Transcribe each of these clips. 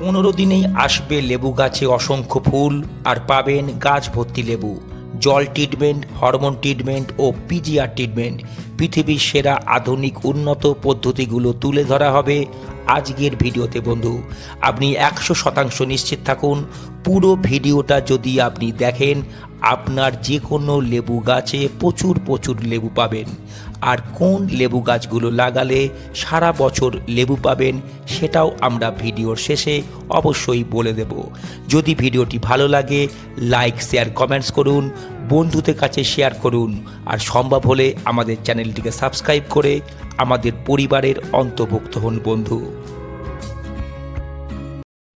পনেরো দিনেই আসবে লেবু গাছে অসংখ্য ফুল আর পাবেন গাছ ভর্তি লেবু। জল ট্রিটমেন্ট হরমোন ট্রিটমেন্ট ও পিজিআর ট্রিটমেন্ট পৃথিবীর সেরা আধুনিক উন্নত পদ্ধতিগুলো তুলে ধরা হবে আজকের ভিডিওতে, বন্ধু। আপনি একশো শতাংশ নিশ্চিত থাকুন, পুরো ভিডিওটা যদি আপনি দেখেন, আপনার যে কোনো লেবু গাছে প্রচুর প্রচুর লেবু পাবেন। আর কোন লেবু গাছগুলো লাগালে সারা বছর লেবু পাবেন সেটাও আমরা ভিডিওর শেষে অবশ্যই বলে দেব। যদি ভিডিওটি ভালো লাগে, লাইক, শেয়ার, কমেন্টস করুন, বন্ধুদের কাছে শেয়ার করুন, আর সম্ভব হলে আমাদের চ্যানেলটিকে সাবস্ক্রাইব করে আমাদের পরিবারের অন্তর্ভুক্ত হন বন্ধু।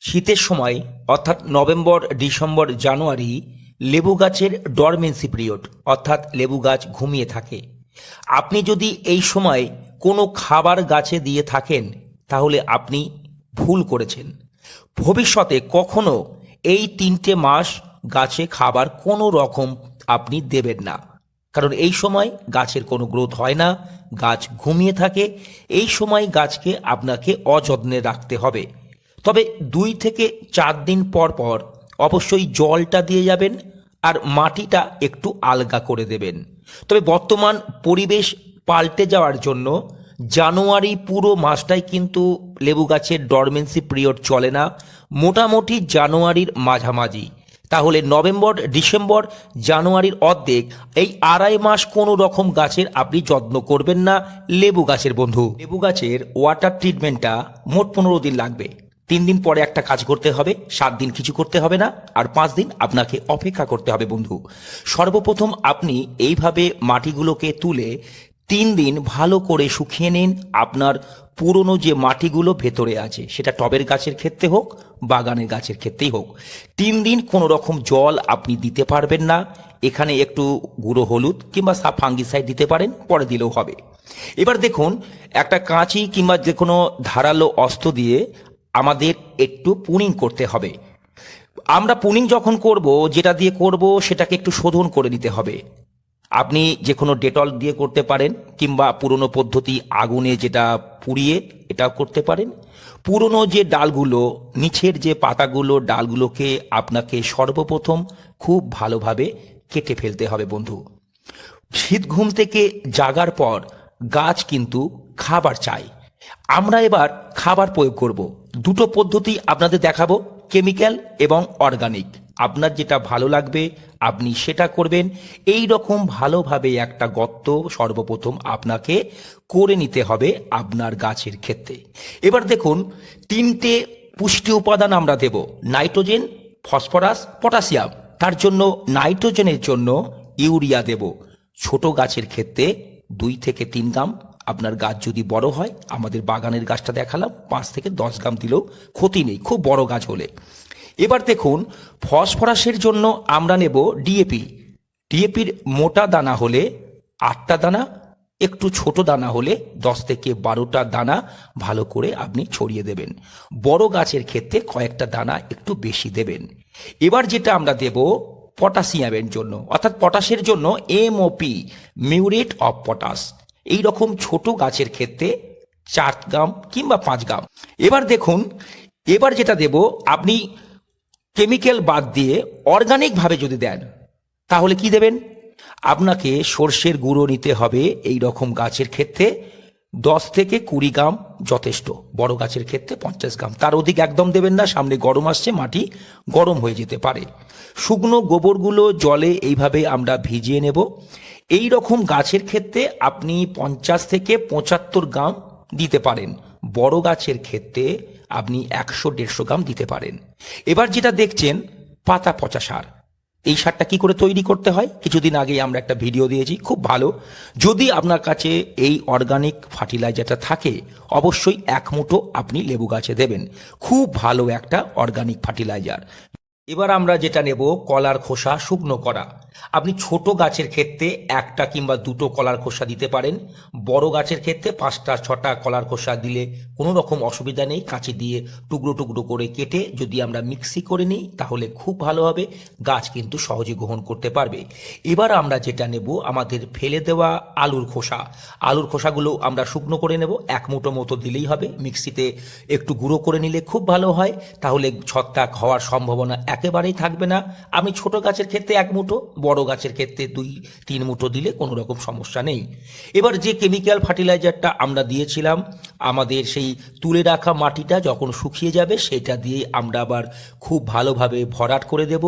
শীতের সময়, অর্থাৎ নভেম্বর, ডিসেম্বর, জানুয়ারি, লেবু গাছের ডরমেন্সি পিরিয়ড অর্থাৎ লেবু গাছ ঘুমিয়ে থাকে। আপনি যদি এই সময় কোনো খাবার গাছে দিয়ে থাকেন, তাহলে আপনি ভুল করেছেন। ভবিষ্যতে কখনো এই তিনটে মাস গাছে খাবার কোনো রকম আপনি দেবেন না। কারণ এই সময় গাছের কোনো গ্রোথ হয় না, গাছ ঘুমিয়ে থাকে, এই সময় গাছকে আপনাকে অযত্নে রাখতে হবে। তবে দুই থেকে চার দিন পর পর অবশ্যই জলটা দিয়ে যাবেন আর মাটিটা একটু আলগা করে দেবেন। তবে বর্তমান পরিবেশ পাল্টে যাওয়ার জন্য জানুয়ারি পুরো মাসটাই কিন্তু লেবু গাছের ডরমেন্সি পিরিয়ড চলে না, মোটামুটি জানুয়ারির মাঝামাঝি। তাহলে নভেম্বর, ডিসেম্বর, জানুয়ারির অর্ধেক, এই আড়াই মাস কোনো রকম গাছের আপনি যত্ন করবেন না, লেবু গাছের বন্ধু। লেবু গাছের ওয়াটার ট্রিটমেন্টটা মোট পনেরো দিন লাগবে। তিন দিন পরে একটা কাজ করতে হবে, সাত দিন কিছু করতে হবে না, আর পাঁচ দিন আপনাকে অপেক্ষা করতে হবে বন্ধু। সর্বপ্রথম আপনি এইভাবে মাটিগুলোকে তুলে তিন দিন ভালো করে শুকিয়ে নিন আপনার পুরনো যে মাটিগুলো ভেতরে আছে, সেটা টবের গাছের ক্ষেত্রে হোক, বাগানের গাছের ক্ষেত্রেই হোক। তিন দিন কোনো রকম জল আপনি দিতে পারবেন না, এখানে একটু গুঁড়ো হলুদ কিংবা ফাঙ্গিসাইড দিতে পারেন, পরে দিলেও হবে। এবার দেখুন, একটা কাঁচি কিংবা যে কোনো ধারালো অস্ত্র দিয়ে আমাদের একটু পুনিং করতে হবে। আমরা পুনিং যখন করব, যেটা দিয়ে করব, সেটাকে একটু শোধন করে নিতে হবে। আপনি যে কোনো ডেটল দিয়ে করতে পারেন, কিংবা পুরনো পদ্ধতি আগুনে যেটা পুড়িয়ে, এটাও করতে পারেন। পুরনো যে ডালগুলো, নিচের যে পাতাগুলো, ডালগুলোকে আপনাকে সর্বপ্রথম খুব ভালোভাবে কেটে ফেলতে হবে বন্ধু। শীত ঘুম থেকে জাগার পর গাছ কিন্তু খাবার চায় আমরা এবার খাবার প্রয়োগ করব। দুটো পদ্ধতি আপনাদের দেখাবো কেমিক্যাল এবং অর্গানিক আপনার যেটা ভালো লাগবে, আপনি সেটা করবেন। এই রকম ভালোভাবে একটা গর্ত সর্বপ্রথম আপনাকে করে নিতে হবে আপনার গাছের ক্ষেত্রে। এবার দেখুন, তিনটে পুষ্টি উপাদান আমরা দেব। Nitrogen, phosphorus, potassium. তার জন্য নাইট্রোজেনের জন্য ইউরিয়া দেব। ছোট গাছের ক্ষেত্রে দুই থেকে তিন গ্রাম আপনার গাছ যদি বড় হয়, আমাদের বাগানের গাছটা দেখালাম, পাঁচ থেকে দশ গ্রাম দিলেও ক্ষতি নেই, খুব বড় গাছ হলে। এবার দেখুন, ফসফরাসের জন্য আমরা নেব ডিএপি ডিএপির মোটা দানা হলে আটটা দানা, একটু ছোট দানা হলে দশ থেকে বারোটা দানা ভালো করে আপনি ছড়িয়ে দেবেন। বড় গাছের ক্ষেত্রে কয়েকটা দানা একটু বেশি দেবেন। এবার যেটা আমরা দেব পটাশিয়ামের জন্য, অর্থাৎ পটাশের জন্য এমওপি মিউরেট অফ পটাশ। এই রকম ছোট গাছের ক্ষেত্রে চার গ্রাম কিংবা পাঁচ গ্রাম। এবার দেখুন, এবার যেটা দেব, আপনি কেমিক্যাল বাদ দিয়ে অর্গানিকভাবে যদি দেন, তাহলে কি দেবেন? আপনাকে সর্ষের গুঁড়ো নিতে হবে এই রকম গাছের ক্ষেত্রে। দশ থেকে কুড়ি গ্রাম যথেষ্ট, বড় গাছের ক্ষেত্রে পঞ্চাশ গ্রাম। তার অধিক একদম দেবেন না, সামনে গরম আসছে, মাটি গরম হয়ে যেতে পারে। শুকনো গোবরগুলো জলে এইভাবে আমরা ভিজিয়ে নেব। এই রকম গাছের ক্ষেত্রে আপনি পঞ্চাশ থেকে পঁচাত্তর গ্রাম দিতে পারেন। বড় গাছের ক্ষেত্রে আপনি একশো, দেড়শো গ্রাম দিতে পারেন। এবার যেটা দেখছেন, পাতা পচা সার। এই সারটা কি করে তৈরি করতে হয়? কিছুদিন আগেই আমরা একটা ভিডিও দিয়েছি, খুব ভালো। যদি আপনার কাছে এই অর্গানিক ফার্টিলাইজারটা থাকে, অবশ্যই এক মুঠো আপনি লেবু গাছে দেবেন। খুব ভালো একটা অর্গানিক ফার্টিলাইজার। এবার আমরা যেটা নেব, কলার খোসা, শুকনো করা। আপনি ছোট গাছের ক্ষেত্রে একটা কিংবা দুটো কলার খোসা দিতে পারেন। বড় গাছের ক্ষেত্রে পাঁচটা, ছটা কলার খোসা দিলে কোনো রকম অসুবিধা নেই। কাঁচি দিয়ে টুকরো টুকরো করে কেটে যদি আমরা মিক্সি করে নিই, তাহলে খুব ভালো হবে। গাছ কিন্তু সহজে গ্রহণ করতে পারবে। এবার আমরা যেটা নেব, আমাদের ফেলে দেওয়া আলুর খোসা। আলুর খোসাগুলো আমরা শুকনো করে নেব। এক মুঠো মতো দিলেই হবে। মিক্সিতে একটু গুঁড়ো করে নিলে খুব ভালো হয়। তাহলে ছত্রাক হওয়ার সম্ভাবনা একেবারেই থাকবে না। আমি ছোট গাছের ক্ষেত্রে এক মুঠো বড় গাছের ক্ষেত্রে দুই, তিন মুঠো দিলে কোনো রকম সমস্যা নেই। এবার যে কেমিক্যাল ফার্টিলাইজারটা আমরা দিয়েছিলাম, আমাদের সেই তুলে রাখা মাটিটা যখন শুকিয়ে যাবে, সেটা দিয়ে আমরা আবার খুব ভালোভাবে ভরাট করে দেব।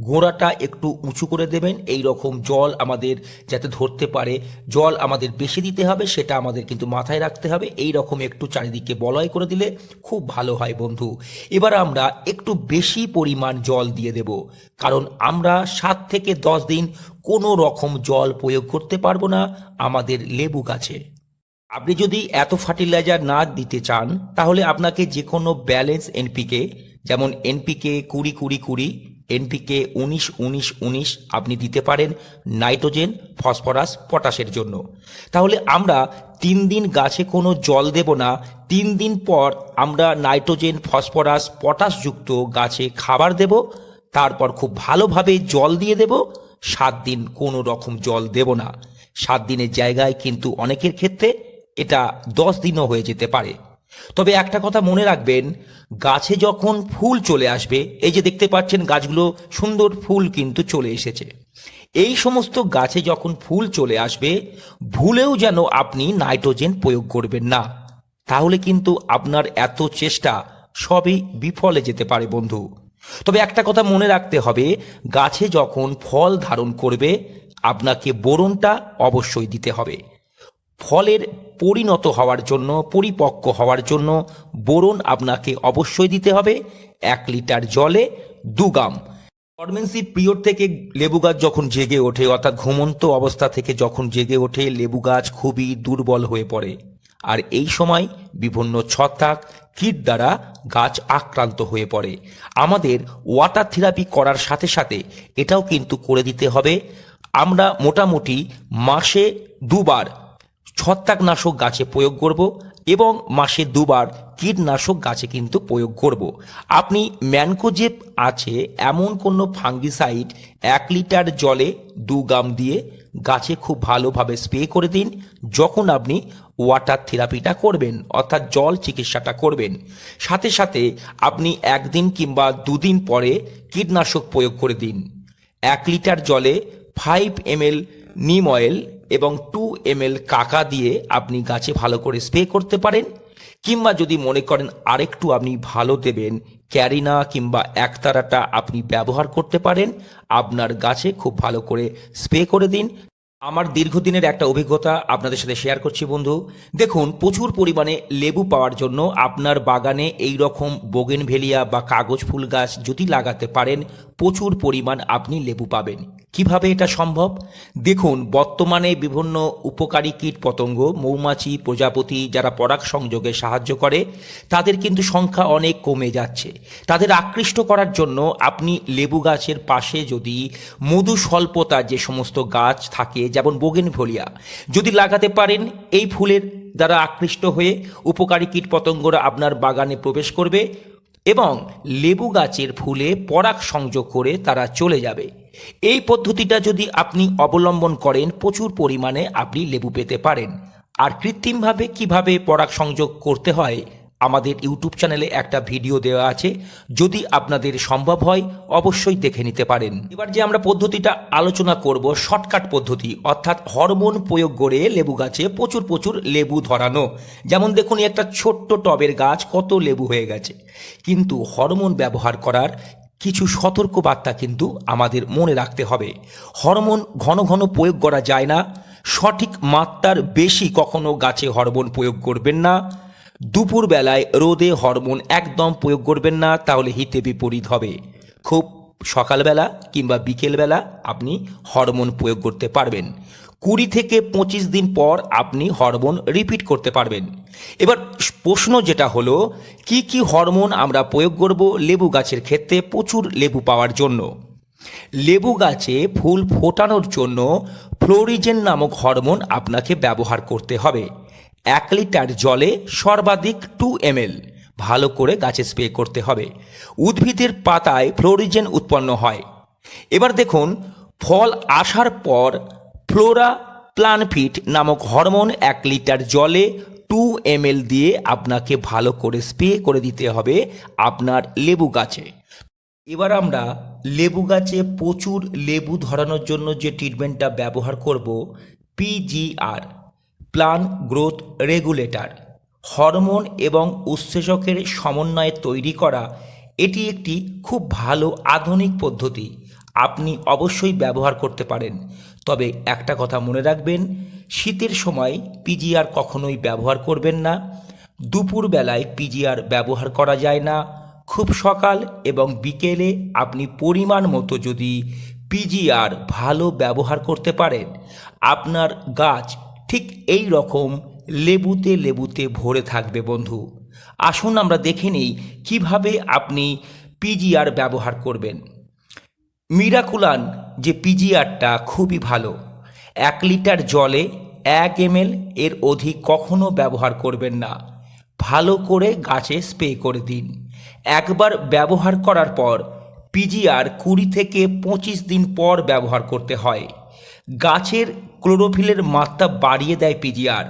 গোড়াটা একটু উঁচু করে দেবেন। এই রকম জল আমাদের যাতে ধরতে পারে, জল আমাদের বেশি দিতে হবে, সেটা আমাদের কিন্তু মাথায় রাখতে হবে। এই রকম একটু চারিদিকে বলয় করে দিলে খুব ভালো হয় বন্ধু। এবার আমরা একটু বেশি পরিমাণ জল দিয়ে দেব। কারণ আমরা সাত থেকে দশ দিন কোনো রকম জল প্রয়োগ করতে পারব না আমাদের লেবু গাছে। আপনি যদি এত ফার্টিলাইজার না দিতে চান, তাহলে আপনাকে যে কোনো ব্যালেন্স এনপিকে, যেমন এনপিকে কুড়ি কুড়ি কুড়ি, এনপিকে উনিশ উনিশ উনিশ আপনি দিতে পারেন নাইট্রোজেন, ফসফরাস, পটাশের জন্য। তাহলে আমরা তিন দিন গাছে কোনো জল দেব না, তিন দিন পর আমরা নাইট্রোজেন, ফসফরাস, পটাশযুক্ত গাছে খাবার দেব, তারপর খুব ভালোভাবে জল দিয়ে দেব সাত দিন কোনো রকম জল দেব না। সাত দিনের জায়গায় কিন্তু অনেকের ক্ষেত্রে এটা দশ দিনও হয়ে যেতে পারে। তবে একটা কথা মনে রাখবেন, গাছে যখন ফুল চলে আসবে, এই যে দেখতে পাচ্ছেন গাছগুলো, সুন্দর ফুল কিন্তু চলে এসেছে। এই সমস্ত গাছে যখন ফুল চলে আসবে, ভুলেও যেন আপনি নাইট্রোজেন প্রয়োগ করবেন না। তাহলে কিন্তু আপনার এত চেষ্টা সবই বিফলে যেতে পারে বন্ধু। তবে একটা কথা মনে রাখতে হবে, গাছে যখন ফল ধারণ করবে, আপনাকে বোরনটা অবশ্যই দিতে হবে। ফলের পরিণত হওয়ার জন্য, পরিপক্ক হওয়ার জন্য বোরন আপনাকে অবশ্যই দিতে হবে, এক লিটার জলে দু গ্রাম। ডরমেন্সি পিরিয়ড থেকে লেবু গাছ যখন জেগে ওঠে, অর্থাৎ ঘুমন্ত অবস্থা থেকে যখন জেগে ওঠে, লেবু গাছ খুবই দুর্বল হয়ে পড়ে। আর এই সময় বিভিন্ন ছত্রাক কীট দ্বারা গাছ আক্রান্ত হয়ে পড়ে। আমাদের ওয়াটার থেরাপি করার সাথে সাথে এটাও কিন্তু করে দিতে হবে। আমরা মোটামুটি মাসে দুবার ছত্রাকনাশক গাছে প্রয়োগ করব এবং মাসে দুবার কীটনাশক গাছে কিন্তু প্রয়োগ করব। আপনি ম্যানকোজেপ আছে এমন কোনো ফাঙ্গিসাইড এক লিটার জলে দু গ্রাম দিয়ে গাছে খুব ভালোভাবে স্প্রে করে দিন। যখন আপনি ওয়াটার থেরাপিটা করবেন, অর্থাৎ জল চিকিৎসাটা করবেন। সাথে সাথে আপনি একদিন কিংবা দুদিন পরে কীটনাশক প্রয়োগ করে দিন। এক লিটার জলে ফাইভ এমএল নিম অয়েল এবং টু এম এল কাকা দিয়ে আপনি গাছে ভালো করে স্প্রে করতে পারেন, কিংবা যদি মনে করেন আরেকটু আপনি ভালো দেবেন, ক্যারিনা কিংবা একতারাটা আপনি ব্যবহার করতে পারেন, আপনার গাছে খুব ভালো করে স্প্রে করে দিন। আমার দীর্ঘদিনের একটা অভিজ্ঞতা আপনাদের সাথে শেয়ার করছি, বন্ধু। দেখুন, প্রচুর পরিমাণে লেবু পাওয়ার জন্য আপনার বাগানে এই রকম বোগেনভেলিয়া বা কাগজ ফুল গাছ যদি লাগাতে পারেন, প্রচুর পরিমাণ আপনি লেবু পাবেন। কীভাবে এটা সম্ভব? দেখুন, বর্তমানে বিভিন্ন উপকারী কীট পতঙ্গ, মৌমাছি, প্রজাপতি যারা পরাগ সংযোগে সাহায্য করে, তাদের কিন্তু সংখ্যা অনেক কমে যাচ্ছে। তাদের আকৃষ্ট করার জন্য আপনি লেবু গাছের পাশে যদি মধু স্বল্পতা যে সমস্ত গাছ থাকে, যেমন বোগেনভলিয়া, যদি লাগাতে পারেন, এই ফুলের দ্বারা আকৃষ্ট হয়ে উপকারী কীট পতঙ্গরা আপনার বাগানে প্রবেশ করবে এবং লেবু গাছের ফুলে পরাগ সংযোগ করে তারা চলে যাবে। এই পদ্ধতিটা যদি আপনি অবলম্বন করেন, প্রচুর পরিমাণে আপনি লেবু পেতে পারেন। আর কৃত্রিমভাবে কীভাবে পরাগ সংযোগ করতে হয়, আমাদের ইউটিউব চ্যানেলে একটা ভিডিও দেওয়া আছে। যদি আপনাদের সম্ভব হয়, অবশ্যই দেখে নিতে পারেন। এবার যে আমরা পদ্ধতিটা আলোচনা করব, শর্টকাট পদ্ধতি, অর্থাৎ হরমোন প্রয়োগ করে লেবু গাছে প্রচুর প্রচুর লেবু ধরানো। যেমন দেখুন একটা ছোট্ট টবের গাছ কত লেবু হয়ে গেছে। কিন্তু হরমোন ব্যবহার করার কিছু সতর্ক বার্তা কিন্তু আমাদের মনে রাখতে হবে। হরমোন ঘন ঘন প্রয়োগ করা যায় না। সঠিক মাত্রার বেশি কখনো গাছে হরমোন প্রয়োগ করবেন না। দুপুর বেলায় রোদে হরমোন একদম প্রয়োগ করবেন না, তাহলে হিতে বিপরীত হবে। খুব সকালবেলা কিংবা বিকেলবেলা আপনি হরমোন প্রয়োগ করতে পারবেন। কুড়ি থেকে পঁচিশ দিন পর আপনি হরমোন রিপিট করতে পারবেন। এবার প্রশ্ন যেটা হলো, কি কি হরমোন আমরা প্রয়োগ করব লেবু গাছের ক্ষেত্রে প্রচুর লেবু পাওয়ার জন্য? লেবু গাছে ফুল ফোটানোর জন্য ফ্লোরিজেন নামক হরমোন আপনাকে ব্যবহার করতে হবে। এক লিটার জলে সর্বাধিক টু এমএল ভালো করে গাছে স্প্রে করতে হবে। উদ্ভিদের পাতায় ফ্লোরিজেন উৎপন্ন হয়। এবার দেখুন, ফল আসার পর ফ্লোরা প্লানফিট নামক হরমোন এক লিটার জলে টু এমএল দিয়ে আপনাকে ভালো করে স্প্রে করে দিতে হবে আপনার লেবু গাছে। এবার আমরা লেবু গাছে প্রচুর লেবু ধরানোর জন্য যে ট্রিটমেন্টটা ব্যবহার করব PGR plant growth regulator. Hormone এবং উৎসেচকের সমন্বয়ে তৈরি করা এটি একটি খুব ভালো আধুনিক পদ্ধতি। আপনি অবশ্যই ব্যবহার করতে পারেন। তবে একটা কথা মনে রাখবেন, শীতের সময় পিজিআর কখনোই ব্যবহার করবেন না দুপুর বেলায় পিজিআর ব্যবহার করা যায় না, খুব সকাল এবং বিকেলে আপনি পরিমাণ মতো যদি পিজিআর ভালো ব্যবহার করতে পারেন, আপনার গাছ ঠিক এই রকম লেবুতে লেবুতে ভরে থাকবে বন্ধু। আসুন আমরা দেখে নিই কীভাবে আপনি পিজিআর ব্যবহার করবেন। মিরাকুলান যে পিজিআরটা খুবই ভালো। এক লিটার জলে এক এমএল এর অধিক কখনো ব্যবহার করবেন না। ভালো করে গাছে স্প্রে করে দিন। একবার ব্যবহার করার পর পিজিআর কুড়ি থেকে পঁচিশ দিন পর ব্যবহার করতে হয়। গাছের ক্লোরোফিলের মাত্রা বাড়িয়ে দেয় পিজিআর।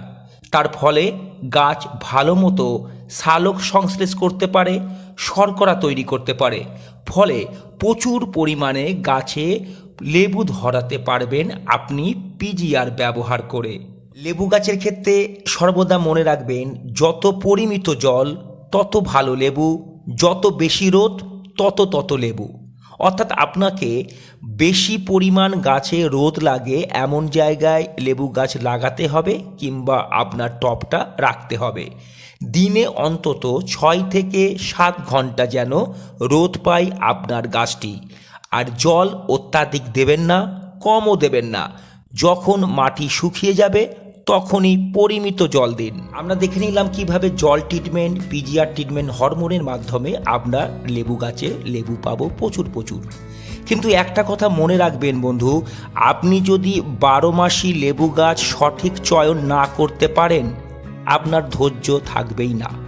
তার ফলে গাছ ভালো মতো সালোক সংশ্লেষ করতে পারে, শর্করা তৈরি করতে পারে। ফলে প্রচুর পরিমাণে গাছে লেবু ধরাতে পারবেন আপনি পিজিআর ব্যবহার করে। লেবু গাছের ক্ষেত্রে সর্বদা মনে রাখবেন, যত পরিমিত জল, তত ভালো লেবু, যত বেশি রোদ, তত তত লেবু। অর্থাৎ আপনাকে বেশি পরিমাণ গাছে রোদ লাগে এমন জায়গায় লেবু গাছ লাগাতে হবে কিংবা আপনার টপটা রাখতে হবে। দিনে অন্তত ছয় থেকে সাত ঘণ্টা যেন রোদ পায় আপনার গাছটি। আর জল অত্যাধিক দেবেন না, কমও দেবেন না। যখন মাটি শুকিয়ে যাবে, তখনই পরিমিত জল দিন। আমরা দেখে নিলাম কীভাবে জল ট্রিটমেন্ট পিজিআর ট্রিটমেন্ট হরমোনের মাধ্যমে আমরা লেবু গাছে লেবু পাবো প্রচুর প্রচুর। কিন্তু একটা কথা মনে রাখবেন বন্ধু, আপনি যদি বারো মাসি লেবু গাছ সঠিক চয়ন না করতে পারেন, আপনার ধৈর্য থাকবেই না।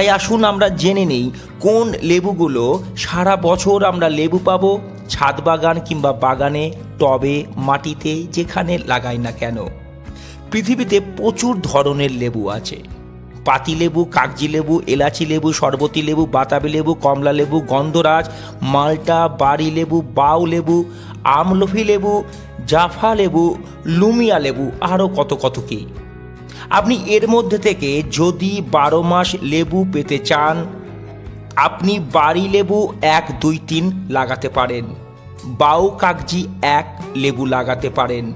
তাই আসুন আমরা জেনে নেই কোন লেবুগুলো সারা বছর আমরা লেবু পাবো, ছাদ বাগান কিংবা বাগানে, টবে, মাটিতে, যেখানে লাগাই না কেন। পৃথিবীতে প্রচুর ধরনের লেবু আছে। পাতি লেবু, কাগজি লেবু, এলাচি লেবু, শরবতী লেবু, বাতাবি লেবু, কমলা লেবু, গন্ধরাজ, মাল্টা, বাড়ি লেবু, বাউ লেবু, আমলফি লেবু, জাফা লেবু, লুমিয়া লেবু, আরও কত কত কী। আপনি এর মধ্যে থেকে যদি বারো মাস লেবু পেতে চান, আপনি বাড়ি লেবু এক, দুই, তিন লাগাতে পারেন। বাউ কাগজি এক লেবু লাগাতে পারেন।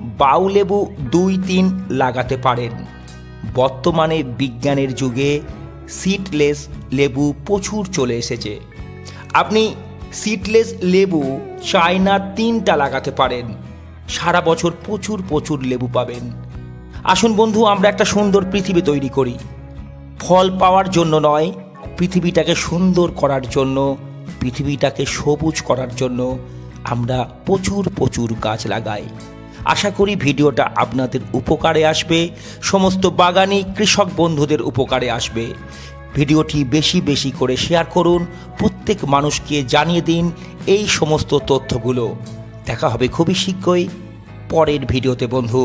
বাউ লেবু দুই, তিন লাগাতে পারেন। বর্তমানে বিজ্ঞানের যুগে সিডলেস লেবু প্রচুর চলে এসেছে। আপনি সিডলেস লেবু চায়না তিনটা লাগাতে পারেন। সারা বছর প্রচুর প্রচুর লেবু পাবেন। আসুন বন্ধু, আমরা একটা সুন্দর পৃথিবী তৈরি করি। ফল পাওয়ার জন্য নয়, পৃথিবীটাকে সুন্দর করার জন্য, পৃথিবীটাকে সবুজ করার জন্য আমরা প্রচুর প্রচুর গাছ লাগাই। আশা করি ভিডিওটা আপনাদের উপকারে আসবে, সমস্ত বাগানি কৃষক বন্ধুদের উপকারে আসবে। ভিডিওটি বেশি বেশি করে শেয়ার করুন, প্রত্যেক মানুষকে জানিয়ে দিন এই সমস্ত তথ্যগুলো। দেখা হবে খুবই শীঘ্রই পরের ভিডিওতে, বন্ধু।